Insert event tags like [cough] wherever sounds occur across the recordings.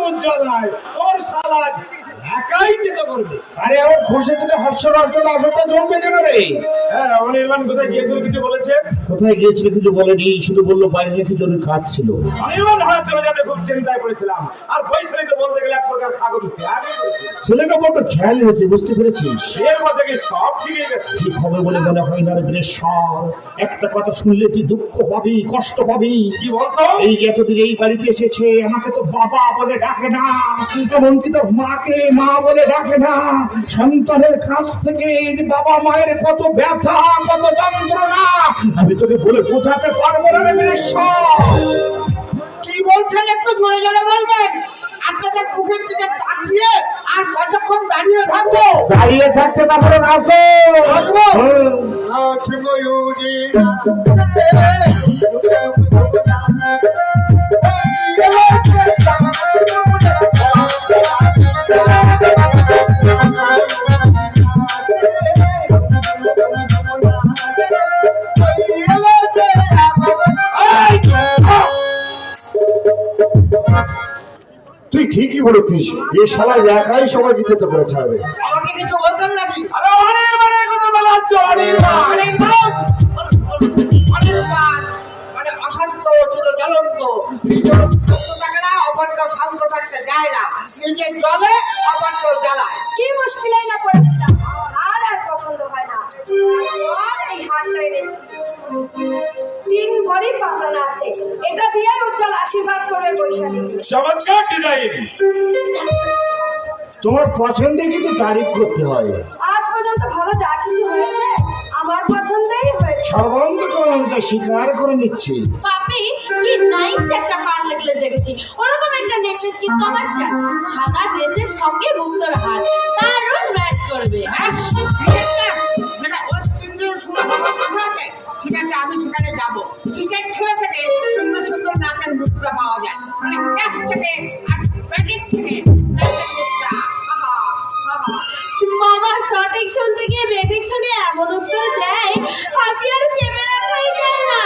উজ্জ্বল নাই ওর শালা একাই দিতে করবে। আরে আমার খসে দিলে হর্ষ নষ্ট আসরটা জমবে কেন রে? হ্যাঁ অনির্বাণ কোথায় গিয়েছিল কিছু বলেছে? কোথায় গিয়েছিল কিছু বলেনি শুধু বলল বাইরে নাকি জরুরি কাজ ছিল। অনির্বাণ হওয়ার জন্য যাতে খুব চিন্তায় পড়েছিলাম। আর বৈশালী তো বলতে গেলে এক প্রকার খাগর ছেলেটা বড্ড খেয়াল হয়েছে বুঝতে পেরেছিস? এরপর থেকে সব ঠিকই গেছে। ঠিক হবে বলে মনে হয় না রে বীরেশ্বর একটা কথা শুনলে তুই দুঃখ পাবি কষ্ট পাবি? কি বলতো? এই এতদিন এই বাড়িতে এসেছে আমাকে তো বাবা বলে ডাকে না। এমনকি তোর মাকে মা বলে ডাকে না। সন্তানের কাছ থেকে বাবা মায়ের কত ব্যথা কত যন্ত্রণা আমি তোকে বলে বোঝাতে পারব না রে কি বলছেন একটু জোরে জোরে বলবেন? আপনাদের মুখের দিকে তাকিয়ে আর কতক্ষণ দাঁড়িয়ে থাকব? দাঁড়িয়ে থাকতে তারপরে আসো আসব? ঠিকই এ শালা একাই সবাই দিতে করে ছাড়বে। আমাকে কিছু বলছেন নাকি? আরে অনির্বাণের কথা বলা হচ্ছে অনির্বাণ অনির্বাণ! অনির্বাণ! মানে অশান্ত ছিল জ্বলন্ত থাকে না অপরকে শান্ত থাকতে যায় না। নিজের জলে অপরকে জ্বালায়। কি মুশকিলে না পড়েছিলাম আর আর পছন্দ হয় না। আর এই হারটা এনেছি তিন ভরি পাতানা আছে। এটা দিয়ে উজ্জ্বল আশীর্বাদ করবে বৈশালী চমৎকার ডিজাইন। তোমার পছন্দের কিন্তু তারিফ করতে হয়। আজ পর্যন্ত ভালো যা কিছু হয়েছে আমার পছন্দেই হয়েছে। সর্বান্ত করে আমি তা স্বীকার করে নিচ্ছি। পাপি কি নাইস একটা পার লাগলে দেখেছি। ওরকম একটা নেকলেস কিন্তু আমার চাই? সাদা ড্রেসের সঙ্গে মুক্তর হার দারুণ ম্যাচ করবে। ঠিক আছে? আছে। আমি সেখানে যাব। ক্রিকেট খেলা থেকে সুন্দর সুন্দর নাচের মুদ্রা পাওয়া যায়। মানে ক্যাশ থেকে আর থেকে শুনতে গিয়ে বেঠিক এমন উত্তর দেয় হাসি আর চেপে রাখাই যায় না।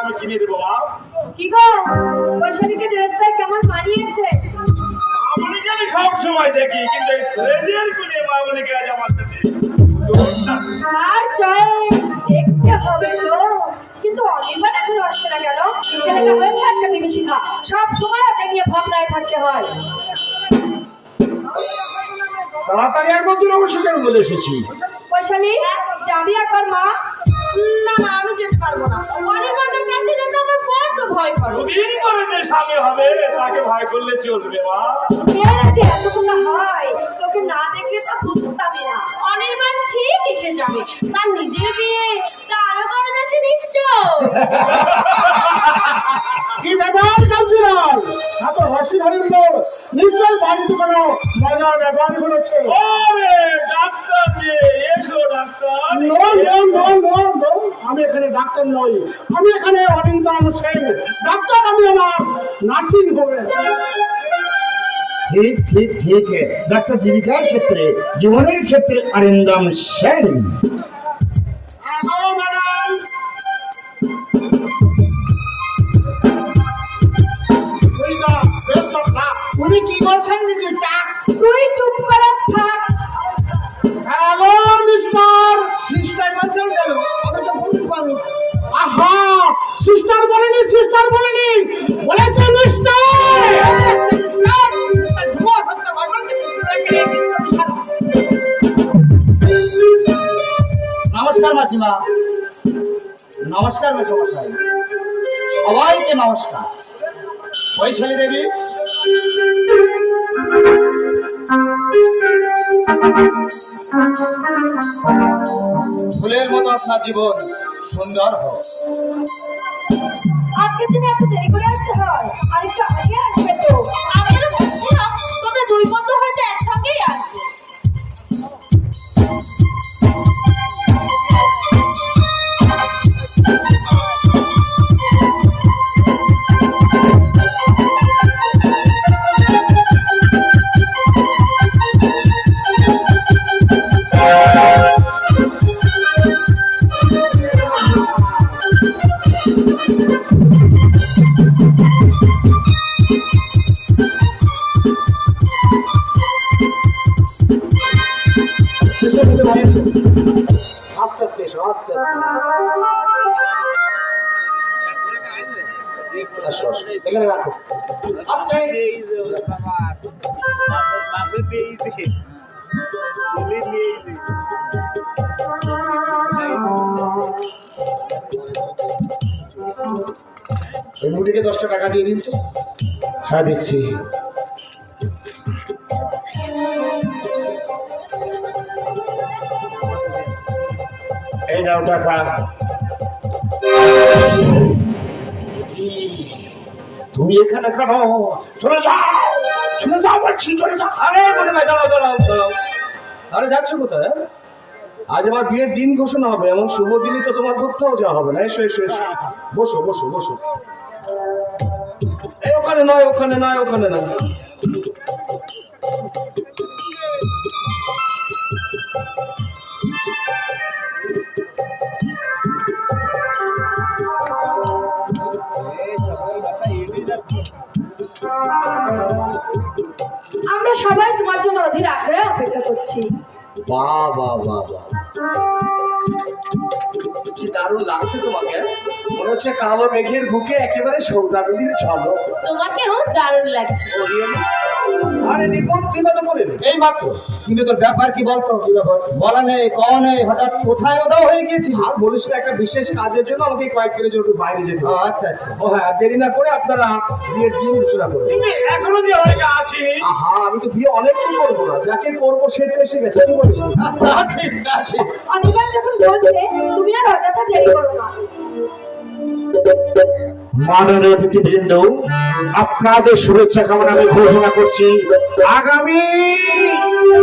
আমি কিনে দেবো মা। কি গো বৈশালীকে ড্রেসটা কেমন মানিয়েছে? মামনিকে আমি সব সময় দেখি কিন্তু এই রেডিয়ার মামনিকে আজ আমার কাছে আর চয়েস দেখতে হবে তো। কিন্তু অনির্বাণ এখন আসছে না কেন? ছেলেটা হয়েছে একটা বিভীষিকা। সব সময় ওকে নিয়ে ভাবনায় থাকতে হয়। তাড়াতাড়ি একবার তুই অবশ্যই কেন বলে এসেছি? বৈশালী যাবি একবার মা? না না আমি যেতে পারব না। অনির্বাণের কাছে যেতে আমার বড্ড ভয় করে। পরে যে স্বামী হবে তাকে ভয় করলে চলবে মা। মেয়েরা যে এতগুলো হয় তোকে না দেখে তা বুঝতামই না। অনির্বাণ ঠিক এসে যাবে। তার নিজের বিয়ে তারও করে যাচ্ছে নিশ্চয়। কি ব্যাপার কাউন্সিলর এত হাসি হইল নিশ্চয় বাড়িতে কোনো মজার ব্যাপার ঘটেছে। ওরে ডাক্তার যে এসো doctor. No no no no no আমি এখানে ডাক্তার নই। আমি এখানে অরিন্দম সেন। ডাক্তার আমি আমার নার্সিং হোমে ঠিক ঠিক ঠিক। ডাক্তার জীবিকার ক্ষেত্রে, জীবনের ক্ষেত্রে অরিন্দম সেন। উনি কি বলছেন তুই চুপ করে মাসিমা নমস্কার, মেসমশাই। সবাইকে নমস্কার। বৈশালী দেবী। ফুলের মতো আপনার জীবন সুন্দর হোক। আজকের দিনে এত দেরি করে আসতে হয়। আর একটু আগে আসবে এখানে রাখো। আস্তে। মুটিকে দশটা টাকা দিয়ে দিন তো। হ্যাঁ দিচ্ছি। এই নাও টাকা। তুমি এখানে কেন? চলে যাও। চলে যাও বলছি, চলে যাও। আরে মনে ভাই দাঁড়াও দাঁড়াও দাঁড়াও আরে, যাচ্ছে কোথায়? আজ আমার বিয়ের দিন ঘোষণা হবে, এমন শুভ দিনই তো তোমার কোথাও যাওয়া হবে না। এসো এসো এসো। বসো বসো বসো। ওখানে নয় ওখানে নয় ওখানে নয়। আমরা সবাই তোমার জন্য অধীর আগ্রহে অপেক্ষা করছি। বাহ বা বা বাহ। কি দারুণ লাগছে তোমাকে? মনে হচ্ছে কালো মেঘের বুকে একেবারে সৌদাগরীর ঝলক তোমাকেও দারুণ লাগছে। আরে নিপন তুই কত করে এই মাত্র। কিন্তু তোর ব্যাপার কি বলতো? কি ব্যাপার? বলা নেই কওয়া নেই হঠাৎ কোথায় ওদাও হয়ে গিয়েছিল? আর বলিস না একটা বিশেষ কাজের জন্য আমাকে জন্য একটু বাইরে যেতে হবে। আচ্ছা আচ্ছা। ও হ্যাঁ দেরি না করে আপনারা বিয়ের দিন ঘোষণা করবেন এখনও যে অনেকে আসি। আহা আমি তো বিয়ে করব না। যাকে করব সে তো এসে গেছে। কি বলিস? যখন বলছে তুমি আর অযথা দেরি করো না। মাননীয় অতিথিবৃন্দ আপনাদের শুভেচ্ছা কামনা আমি ঘোষণা করছি। আগামী বন্ধু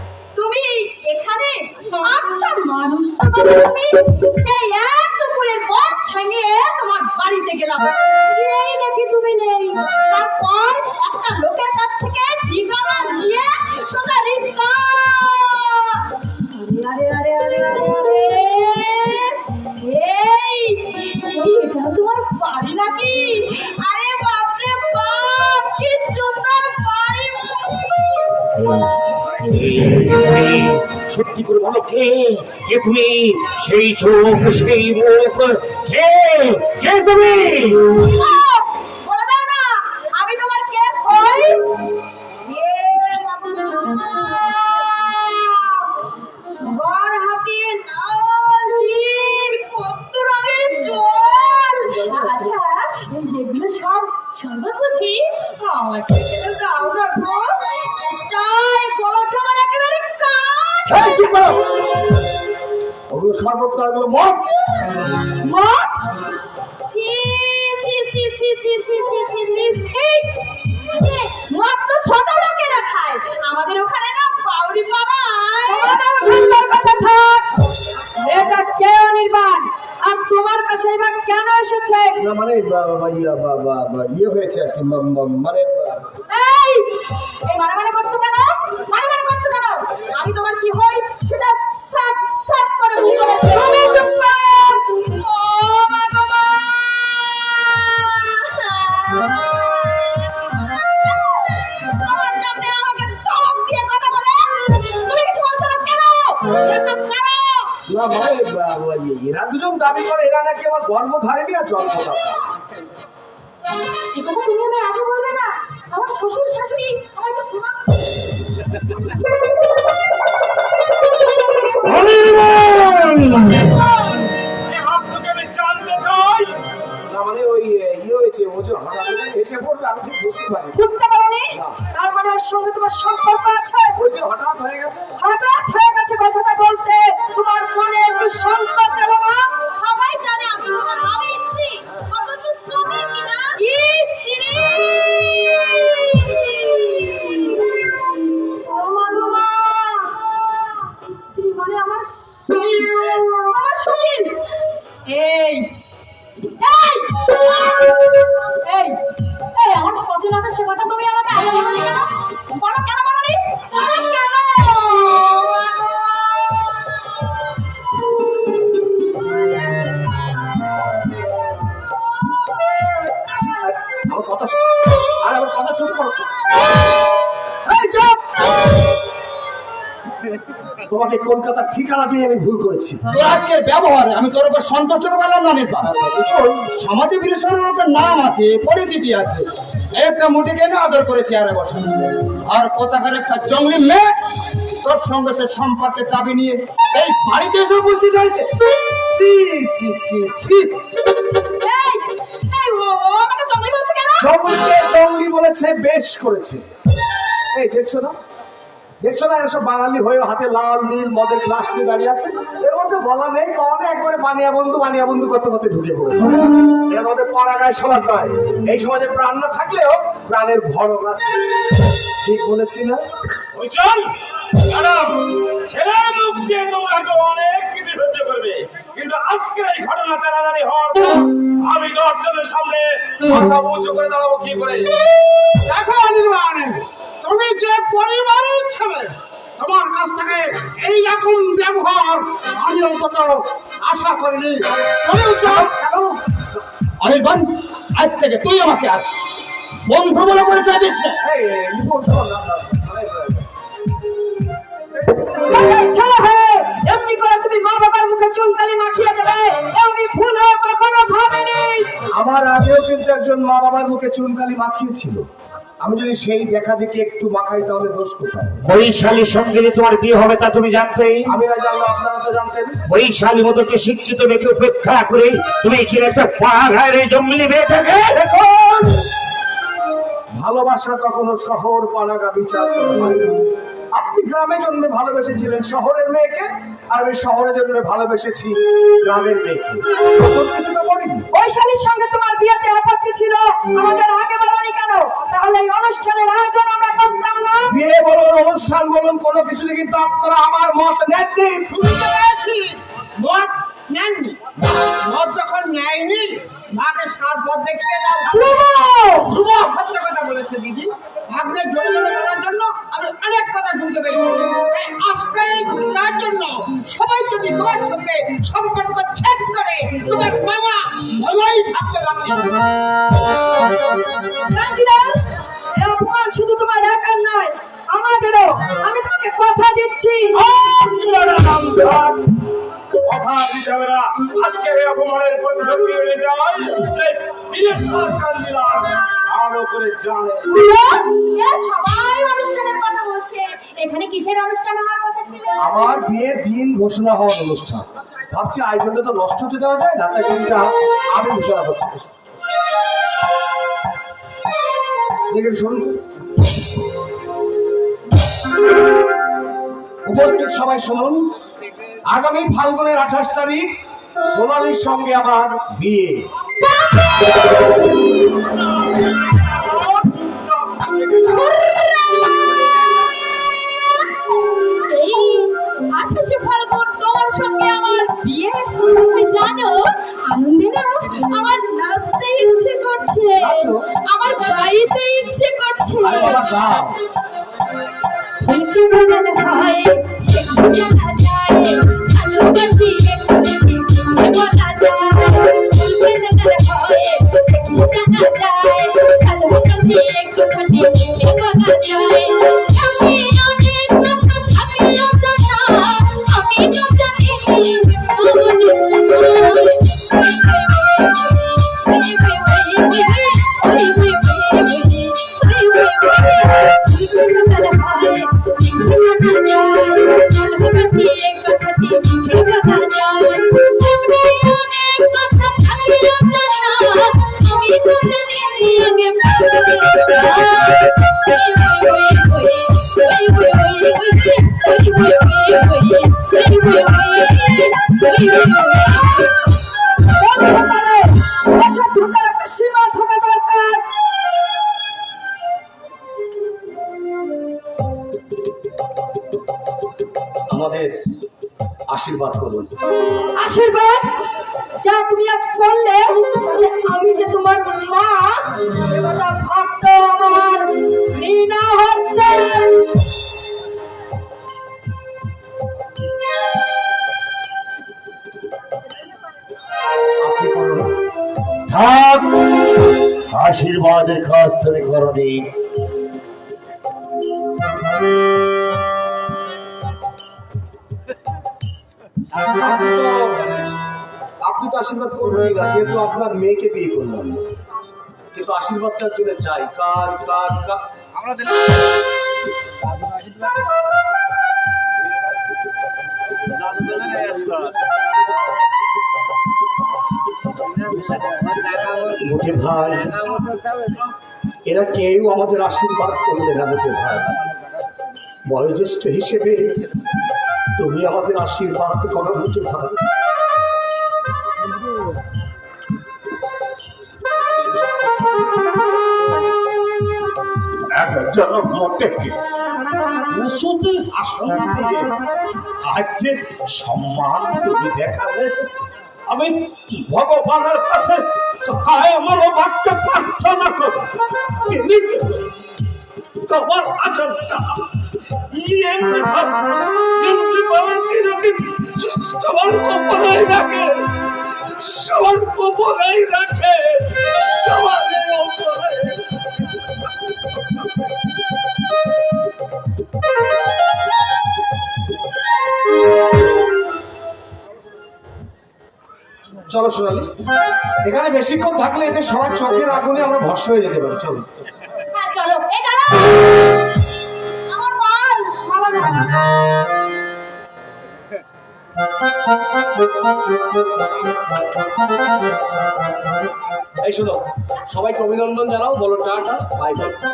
সেই এক দুপুরের পথ ছাড়িয়ে তোমার বাড়িতে গেলাম। সত্যি করে বলো? কে? কে তুমি? সেই চোখ সেই মুখ। কে? কে তুমি? শরবত খাওয়া গেল মদ তোমার কাছে এবার কেন মানে বাবা মানে মানে মানে করছ কেন মানে মানে করছ কেন আমি তোমার দিয়ে আমি ভুল করেছি। তোর আজকের ব্যবহারে আমি তোর উপর সন্তুষ্ট না সমাজে উপর নাম আছে পরিচিতি আছে। একটা কেন আদর করেছি আরে কোথাকার একটা জঙ্গলি মেয়ে তোর সঙ্গে সে সম্পর্কের দাবি নিয়ে এই বাড়িতে এসে উপস্থিত হয়েছে? সি সি সি সি। জঙ্গলি বলেছে বেশ করেছে। এই দেখছ না? দেখছ না, এসব বাঙালি হয়ে হাতে লাল, নীল, মদের গ্লাস নিয়ে দাঁড়িয়ে আছে। এর মধ্যে বলা নেই কখনো একবারে বানিয়া বন্ধু বানিয়া বন্ধু করতে করতে ঢুকে পড়েছে। এটা আমাদের পড়াগায় সমাজ নয়। এই সমাজে প্রাণ না থাকলেও প্রাণের ভরণ আছে ঠিক বলেছি না? আমি দশজনের সামনে মাথা উঁচু করে দাঁড়াবো কি করে? দেখো অনির্বাণ। তুমি যে পরিবারের ছেলে তোমার কাছ থেকে এই রকম ব্যবহার আমি অন্তত আশা করিনি। অনির্বাণ আজ থেকে তুই আমাকে আর বন্ধু বলে পরিচয় দিস না। হয়ে এমনি করে তুমি মা বাবার মুখে চুনকালি মাখিয়ে দেবে। এ আমি ভুলেও কখনো ভাবিনি। আমার আগেও কিন্তু একজন মা বাবার মুখে চুনকালি মাখিয়েছিল। আমি যদি সেই দেখা দেখি একটু মাখাই তাহলে দোষ কোথায়? বৈশালীর সঙ্গে যে তোমার বিয়ে হবে তা তুমি জানতেই আমি না জানলে আপনারা তো জানতেন। বৈশালী মতোকে শিক্ষিত মেয়েকে উপেক্ষা করে তুমি কি একটা পাহাড়ে জঙ্গলি দেখুন ভালোবাসা কখনো শহর পাড়াগা বিচার করা। আপনি গ্রামে জন্মে ভালোবেসেছিলেন শহরের মেয়েকে আর আমি শহরে জন্মে ভালোবেসেছি গ্রামের মেয়েকে। নতুন কিছু তো করিনি। বৈশালীর সঙ্গে তোমার বিয়েতে আপত্তি ছিল? আমাদের আগে বলনি কেন? তাহলে এই অনুষ্ঠানের আয়োজন আমরা করতাম না। বিয়ে বলুন অনুষ্ঠান বলুন কোনো কিছুতে কিন্তু আপনারা আমার মত নেননি। বুঝতে পেরেছি। মদ নেননি। মদ যখন নেয়নি মাকে সার পথ দেখিয়ে দাও। ধ্রুব! সত্য কথা বলেছে দিদি। ভাগ্নে জোরে জোরে বলার জন্য আমি অনেক কথা শুনতে পেয়েছি। এই আজকের এই ঘটনার জন্য সবাই যদি তোমার সঙ্গে সম্পর্ক ছেদ করে তোমার মামা মামাই থাকতে পারবে অপমান শুধু তোমার একার নয় আমাদেরও। আমি তোমাকে কথা দিচ্ছি। কথা দিতে হবে না। আজকের এই অপমানের প্রতিশোধ নিয়ে নিতে হয়। সেই দিনের সরকার দিলাম। ভালো করে জানে। এরা সবাই অনুষ্ঠানের কথা বলছে। এখানে কিসের অনুষ্ঠান হওয়ার কথা ছিল? আমার বিয়ের দিন ঘোষণা হওয়ার অনুষ্ঠান। ভাবছি আয়োজনটা তো নষ্ট হতে দেওয়া যায় না তাই দিনটা আমি ঘোষণা করছি। দেখুন শুনুন। উপস্থিত সবাই শুনুন। আগামী ফাল্গুনের আঠাশ তারিখ সোনালির সঙ্গে আমার বিয়ে। আপনি তো আশীর্বাদ করবেন না যেহেতু আপনার মেয়েকে বিয়ে করলাম। কিন্তু আশীর্বাদটা জন্য চাই কার কার কার? মোটে ভাই এরা কেউ আমাদের আশীর্বাদ করলে না মোটে ভাই। বয়োজ্যেষ্ঠ হিসেবে তুমি আমাদের আশীর্বাদ করো মোটে ভাই। আজ যে সম্মান তুমি দেখালে। আমি ভগবানের কাছে তাই আমার বাক্য প্রার্থনা করি তিনি তোমার আচরণটা এমনি এমনি ভাবে চিরদিন সবার উপরেই রাখে, সবার উপরেই রাখে। সবার উপরে চলো সোনালি এখানে বেশিক্ষণ থাকলে এতে সবার চোখের আগুনে আমরা ভস্য হয়ে যেতে পারি চলো। হ্যাঁ চলো। আমার। [laughs] এই শোনো সবাইকে অভিনন্দন জানাও বলো টাটা বাই বাই টাটা।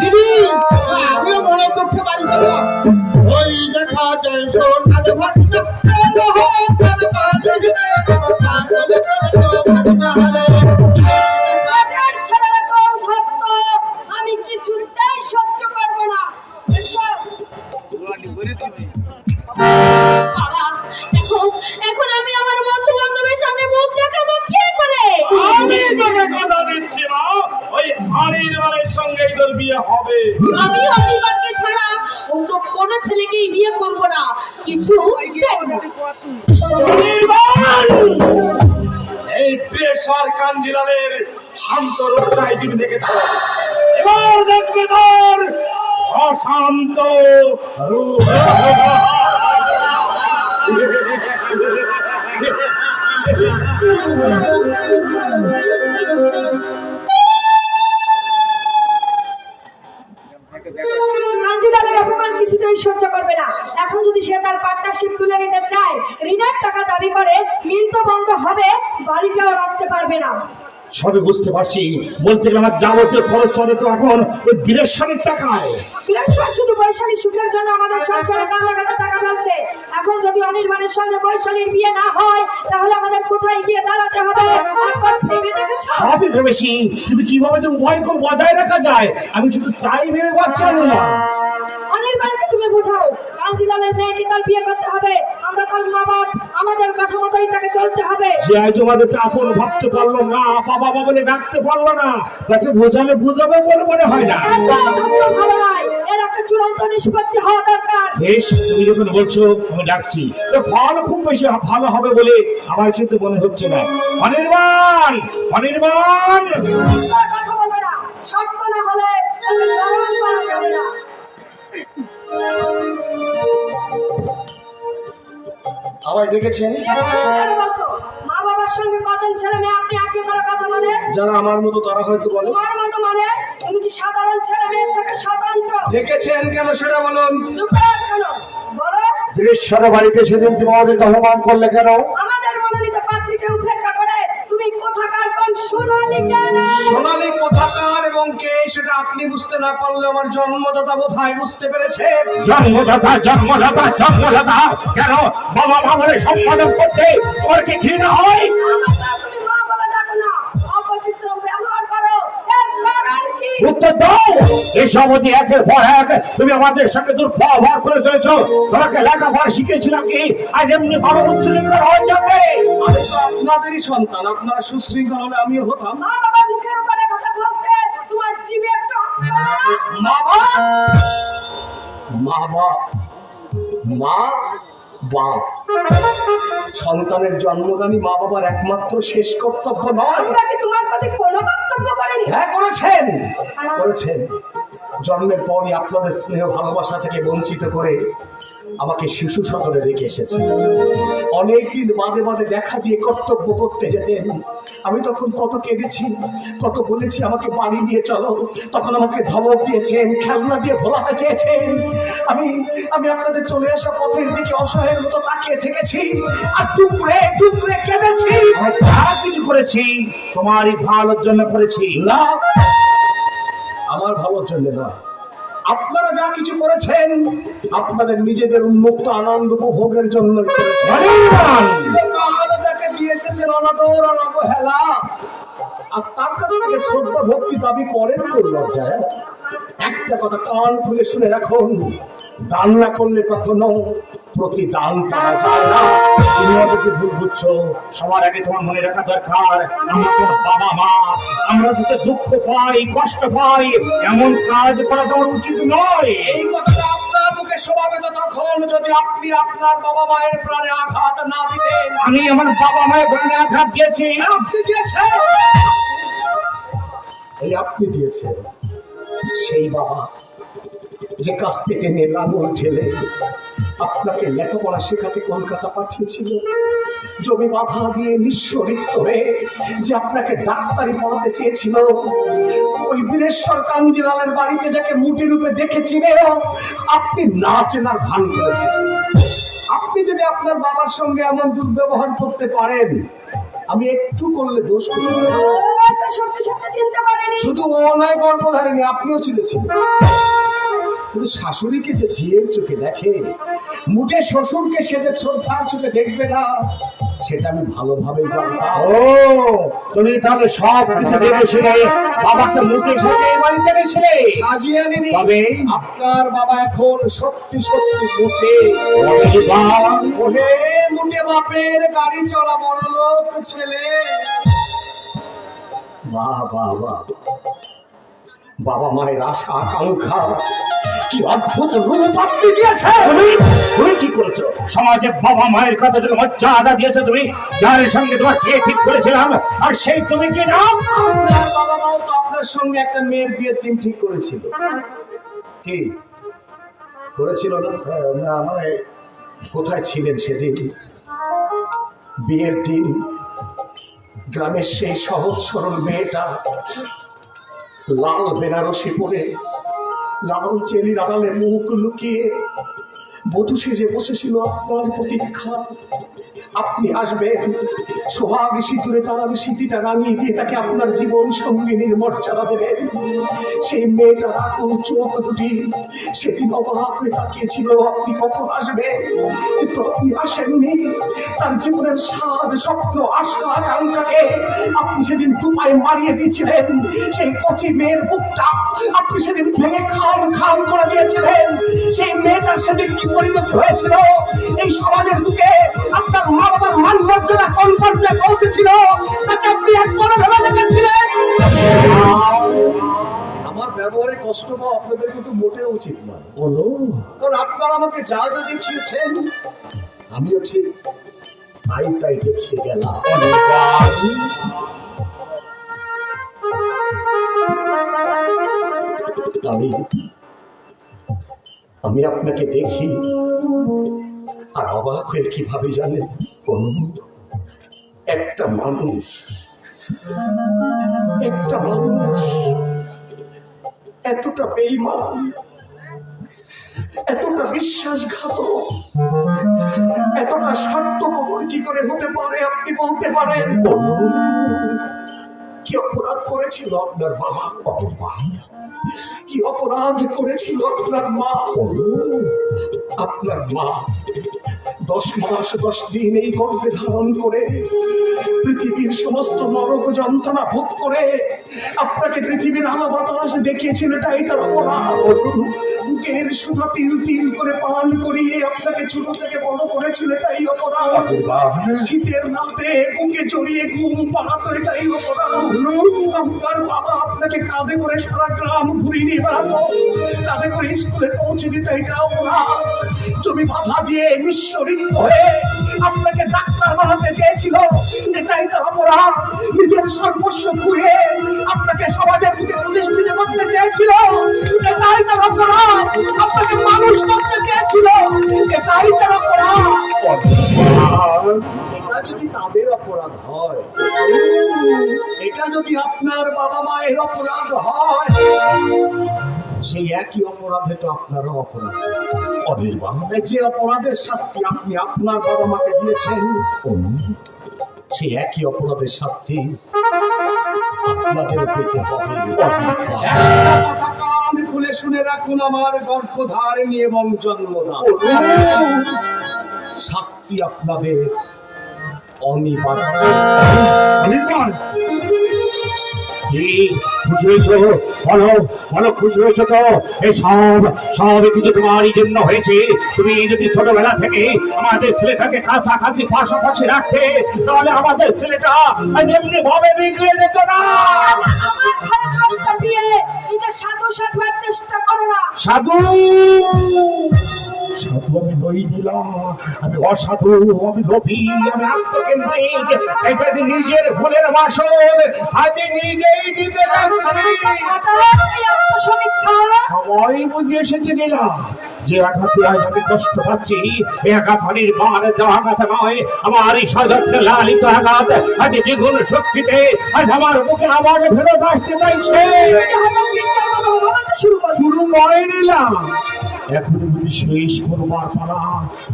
দিদি আমিও মনে করতে পারি ওই দেখা যায় দাবি করে মিল বন্ধ হবে বাড়িটাও রাখতে পারবে না। সবে বুঝতে পারছি। বলতে গেলে আমার যাবতীয় খরচ চলে তো এখন ওই ডিরেকশনের টাকায়। বৃহস্পতি শুধু বৈশালী সুখের জন্য আমাদের সংসারে টাকা ঢালছে এখন যদি অনির্বাণের সঙ্গে বৈশালীর বিয়ে না হয় তাহলে আমাদের কোথায় গিয়ে দাঁড়াতে হবে? একবার ভেবে দেখেছ? সবই ভেবেছি কিন্তু কীভাবে যে উভয়কে বজায় রাখা যায় আমি শুধু তাই ভেবে পাচ্ছিলাম না। অনির্বাণকে তুমি বোঝাও কাঞ্জিলালের মেয়েকে তার বিয়ে করতে হবে? আমরা তার মা বাপ? আমাদের কথা মতোই তাকে চলতে হবে। যে আজ আমাদেরকে আপন ভাবতে পারল না বাবা বাবা বলে ডাকতে পারল না। তাকে বোঝালে বুঝাবে বলে মনে হয় না। ভালো নয়। এর একটা চূড়ান্ত নিষ্পত্তি হওয়া দরকার। বেশ তুমি যখন বলছো আমি ডাকছি। তো ফল খুব বেশি ভালো হবে বলে আমার কিন্তু মনে হচ্ছে না। অনির্বাণ! অনির্বাণ! কথা বলবে না। শর্ত না হলে যাবে না। আবার ডেকেছেন? মা বাবার সঙ্গে কজন ছেলে মেয়ে? আপনি আগে করে কথা বলে যারা আমার মতো তারা হয়তো বলে। তোমার মতো মানে? তুমি কি সাধারণ ছেলে মেয়ের থেকে স্বতন্ত্র? ডেকেছেন কেন সেটা বলুন। চুপ কেন বলো। বাড়িতে সেদিন তুমি আমাদেরকে অপমান করলে কেন? আমাদের মনোনীত পাত্রীকে উপেক্ষা তুমি কোথাকার কোন সোনালি কেন? কোথাকার এবং কে সেটা আপনি বুঝতে না পারলে আমার জন্মদাতা বোধহয় বুঝতে পেরেছে। জন্মদাতা জন্মদাতা জন্মদাতা কেন বাবা বলে সম্পাদন করতে কি ঘৃণা হয়? আমাকে তুমি মা বলে ডাকো না। উত্তর দাও। এসব অবধি একের পর এক তুমি আমাদের সঙ্গে দুর্ব্যবহার করে চলেছ। তোমাকে লেখাপড়া শিখেছিলাম কি? আজ এমনি ভালো উচ্চলিঙ্গর হয়ে যাবে আমি তো আপনাদেরই সন্তান আপনারা সুশৃঙ্খল হলে আমি হতাম। মা বাবার মুখের উপরে কথা বলতে তোমার জিভে একটা মা বাপ মা বাপ মা বাপ সন্তানের জন্মদানী মা বাবার একমাত্র শেষ কর্তব্য নয়। তোমার প্রতি কোনো বক্তব্য করেনি। হ্যাঁ করেছেন। করেছেন। জন্মের পরই আপনাদের স্নেহ ভালোবাসা থেকে বঞ্চিত করে আমাকে শিশু সদনে রেখে এসেছেন অনেকদিন বাদে বাদে দেখা দিয়ে কর্তব্য করতে যেতেন। আমি তখন কত কেঁদেছি কত বলেছি আমাকে বাড়ি নিয়ে চলো। তখন আমাকে ধমক দিয়েছেন খেলনা দিয়ে ভোলাতে চেয়েছেন। আমি আমি আপনাদের চলে আসা পথের দিকে অসহায়ের মতো তাকিয়ে থেকেছি আর টুকরে টুকরে কেঁদেছি। কিছু করেছি তোমারই ভালোর জন্য করেছি। না আমার ভালোর জন্য না আপনারা যা কিছু করেছেন, আপনাদের নিজেদের উন্মুক্ত আনন্দ উপভোগের জন্য হরিবল! যাকে দিয়ে এসেছেন অনাদর আর অবহেলা, আজ তার কাছ থেকে শ্রদ্ধা ভক্তি দাবি করেন কোন লজ্জায় একটা কথা কান খুলে শুনে রাখুন দান না করলে কখনো প্রতিদান পাওয়া যায় না। তুমি আমাদেরকে ভুল বুঝছ? সবার আগে তোমার মনে রাখা দরকার আমরা তোমার বাবা মা আমরা যাতে দুঃখ পাই কষ্ট পাই এমন কাজ করা তোমার উচিত নয়। এই কথাটা আপনার মুখে শোভাবে ততক্ষণ যদি আপনি আপনার বাবা মায়ের প্রাণে আঘাত না দিতেন। আমি আমার বাবা মায়ের প্রাণে আঘাত দিয়েছি। আপনি দিয়েছেন। এই আপনি দিয়েছেন সেই বাবা যে কাস্তে টেনে লাঙল ঠেলে। আপনাকে লেখাপড়া শেখাতে কলকাতা পাঠিয়েছিল। জমি বাধা দিয়ে নিঃস্বরিক্ত হয়ে যে আপনাকে ডাক্তারি পড়াতে চেয়েছিল ওই বীরেশ্বর কাঞ্জিলালের বাড়িতে যাকে মুটি রূপে দেখেছিলেন আপনি না চেনার ভান করেছেন। আপনি যদি আপনার বাবার সঙ্গে এমন দুর্ব্যবহার করতে পারেন আমি একটু করলে দোষ করি শুধু ও নয় গর্ভধারিণী আপনিও চিনেছেন। কিন্তু শাশুড়িকে যে ঝিয়ের চোখে দেখে মুঠে শ্বশুরকে সে যে শ্রদ্ধার চোখে দেখবে না সেটা আমি ভালোভাবেই জানতাম ও তুমি তাহলে সব কিছু দেখেছিলে বাবাকে মুখে সাথে বাড়িতে এনেছিলে সাজিয়ে আনিনি। তবে? আপনার বাবা এখন সত্যি সত্যি মুঠে। বাবা, ওহে মুঠে বাপের গাড়ি চলা বড় লোক ছেলে। বাহ বাহ বাহ। বাবা মায়ের আশা আকাঙ্ক্ষা। কি অদ্ভুত রূপ আপনি দিয়েছেন তুমি তুমি কি করেছ? সমাজে বাবা মায়ের কথা তুমি মর্যাদা দিয়েছ তুমি যার সঙ্গে তোমার বিয়ে ঠিক করেছিলাম আর সেই তুমি কি নাম আপনার বাবা মাও তো আপনার সঙ্গে একটা মেয়ের বিয়ের দিন ঠিক করেছিল। কি? করেছিল না? হ্যাঁ, না মানে কোথায় ছিলেন সেদিন? বিয়ের দিন গ্রামের সেই সহজ সরল মেয়েটা লাল বেনারসি পরে লাল চেলির আড়ালে মুখ লুকিয়ে বধূ সেজে বসেছিল আপনার প্রতীক্ষা আপনি আসবেন, সোহাগ সিঁদুরে তার স্মৃতিটা রাঙিয়ে দিয়ে তাকে আপনার জীবন সঙ্গিনীর মর্যাদা দেবেন। সেই মেয়েটা রাখুন চোখ দুটি। সেদিন অবাক হয়ে তাকিয়েছিল, আপনি কখন আসবেন? কিন্তু আপনি আসেননি। তার জীবনের স্বাদ, স্বপ্ন, আশা, আকাঙ্ক্ষাকে আপনি সেদিন দুপায় মারিয়ে দিয়েছিলেন। সেই কচি মেয়ের বুকটা আপনি সেদিন ভেঙে খান খান করে দিয়েছিলেন। সেই মেয়েটার সেদিন কি পরিণত হয়েছিল। এই সমাজের বুকে আপনার মা বাবার মান মর্যাদা কোন পর্যায়ে পৌঁছেছিল? তাকে আপনি একবারে ভেবে দেখেছিলেন? আমার ব্যবহারে কষ্ট পাওয়া আপনাদের কিন্তু মোটেও উচিত নয় বলো কারণ আপনারা আমাকে যা যা দেখিয়েছেন আমিও ঠিক তাই তাই দেখিয়ে গেলাম। আমি আমি আপনাকে দেখি। আর অবাক হয়ে কীভাবে জানেন একটা মানুষ। একটা মানুষ। এতটা বেইমান। এতটা বিশ্বাসঘাতক। এতটা স্বার্থপর কি করে হতে পারে, আপনি বলতে পারেন? কি অপরাধ করেছিল আপনার বাবা? কি অপরাধ করেছিল আপনার মা? আপনার মা দশ মাস দশ দিন এই গর্ভে ধারণ করে পৃথিবীর সমস্ত নরক যন্ত্রণা ভোগ করে আপনাকে পৃথিবীর আলো বাতাস দেখিয়েছিল এটাই তার অপরাধ। বুকের সুধা তিল তিল করে পান করিয়ে আপনাকে ছোট থেকে বড় করেছিল এটাই অপরাধ। শীতের রাতে বুকে জড়িয়ে ঘুম পাড়াতো এটাই অপরাধ। আপনার বাবা আপনাকে কাঁধে করে সারা গ্রাম ঘুরিয়ে নিয়ে বেড়াতো কাঁধে করে স্কুলে পৌঁছে দিত এটা অপরাধ জমি বাধা দিয়ে নিঃস্বরিত হয়ে আপনাকে ডাক্তার বানাতে চেয়েছিল। এটাই তার অপরাধ নিজের সর্বস্ব খুঁয়ে আপনাকে সমাজের বুকে প্রতিষ্ঠিত করতে চেয়েছিল। এটাই তার অপরাধ আপনাকে মানুষ করতে চেয়েছিল। এটাই তার অপরাধ এটা যদি তাদের অপরাধ হয়, এটা যদি আপনার বাবা মায়ের অপরাধ হয়, সেই একই অপরাধে তো আপনারও অপরাধ। যে অপরাধের শাস্তি আপনি আপনার বাবা মাকে দিয়েছেন একই অপরাধের শাস্তি আপনাদের পেতে হবে কান খুলে শুনে রাখুন আমার গর্ভধারিণী এবং জন্মদান শাস্তি আপনাদের অনিবার্য অনির্বাণ কি খুশি বলো বলো, খুশি হয়েছো তো? কিছু জন্য হয়েছে। তুমি যদি ছোটবেলা থেকে আমাদের ছেলেটাকে কাছাকাছি, পাশাপাশি রাখতে, তাহলে আমাদের ছেলেটা এমনি ভাবে বিগড়ে যেত না। সাধু! চেষ্টা করো না সাধু সাধু আমি অসাধু, আমি লোভী, আমি আত্মকেন্দ্রিক। নিজের ভুলের আজ নিজেই দিতে যাচ্ছি হঠাৎ এই আত্মসমীক্ষা। সময় বুঝে এসেছে নীলা যে আঘাতে আজ আমি কষ্ট পাচ্ছি এ আঘাত হানির দেওয়া আঘাত নয় আমার এই সযত্নে লালিত আঘাত আজ দ্বিগুণ শক্তিতে আজ আমার মুখে আবার ফেরত আসতে চাইছে। শুরু করো শুরু নিলাম। এখন বুঝি শেষ করবার পালা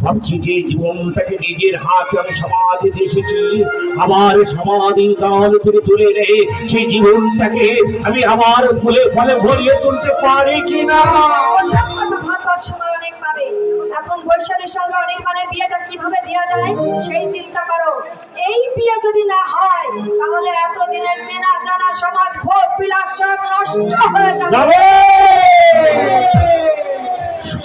ভাবছি যে জীবনটাকে নিজের হাতে আমি দিয়ে এসেছি। আবার সমাধির কাল থেকে তুলে রে সেই জীবনটাকে আমি আবার ফুলে ফলে ভরিয়ে তুলতে পারি কিনা? সময় অনেক পাবে। এখন বৈশাখের সঙ্গে অনির্বাণের বিয়েটা কীভাবে দেওয়া যায় সেই চিন্তা করো। এই বিয়ে যদি না হয় তাহলে এতদিনের চেনা জানা সমাজ ভোগ বিলাস সব নষ্ট হয়ে যাবে!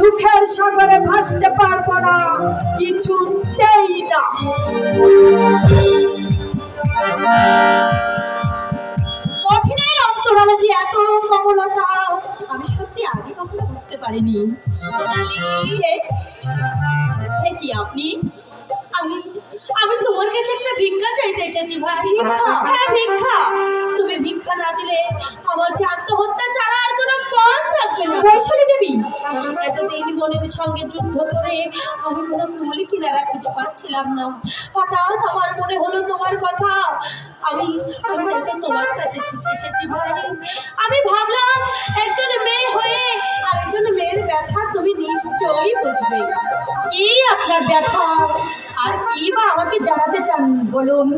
দুঃখের সাগরে ভাসতে পারব না। কিছুতেই না। কঠিনের অন্তরালে যে এত কমলতা আমি সত্যি আগে কখনো বুঝতে পারিনি। সোনালি। কে? কে কি আপনি? আমি আমি তোমার কাছে একটা ভিক্ষা চাইতে এসেছি ভাই। ভিক্ষা? হ্যাঁ ভিক্ষা। তুমি ভিক্ষা না দিলে আমার যে আত্মহত্যা ছাড়া আর কোনো পথ থাকবে না। বৈশালী দেবী এতদিন সঙ্গে যুদ্ধ করে আমি কোনো কুমলি কিনারা খুঁজে পাচ্ছিলাম না। হঠাৎ আমার মনে হলো তোমার কথা। আমি আমি তো তোমার কাছে ছুটে এসেছি ভাই। আমি ভাবলাম, একজন মেয়ে হয়ে আরেকজন মেয়ের ব্যথা তুমি নিশ্চয়ই বুঝবে। কি আপনার ব্যথা? আর কি বা আমাকে জানাতে চান বলুন?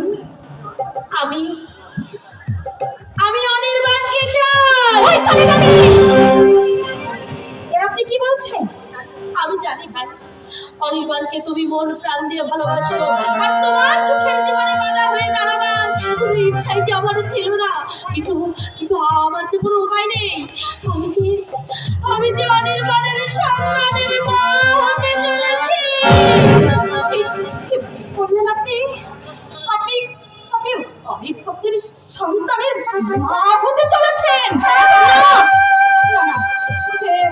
আমি আমি অনির্বাণকে চাই। আপনি কি বলছেন? আমি জানি ভাই, অনির্বাণকে তুমি মন প্রাণ দিয়ে ভালোবাসো। আর তোমার সুখের জীবনে বাধা হয়ে দাঁড়াবার কোনো ইচ্ছাই যে আমার ছিল না। কিন্তু কিন্তু আমার যে কোনো উপায় নেই। আমি যে আমি যে অনির্বাণের সংগ্রামের মা হতে চলেছি। বললেন আপনি আপনি আপনি অনেক সন্তানের মা হতে চলেছেন।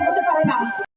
হতে পারে না।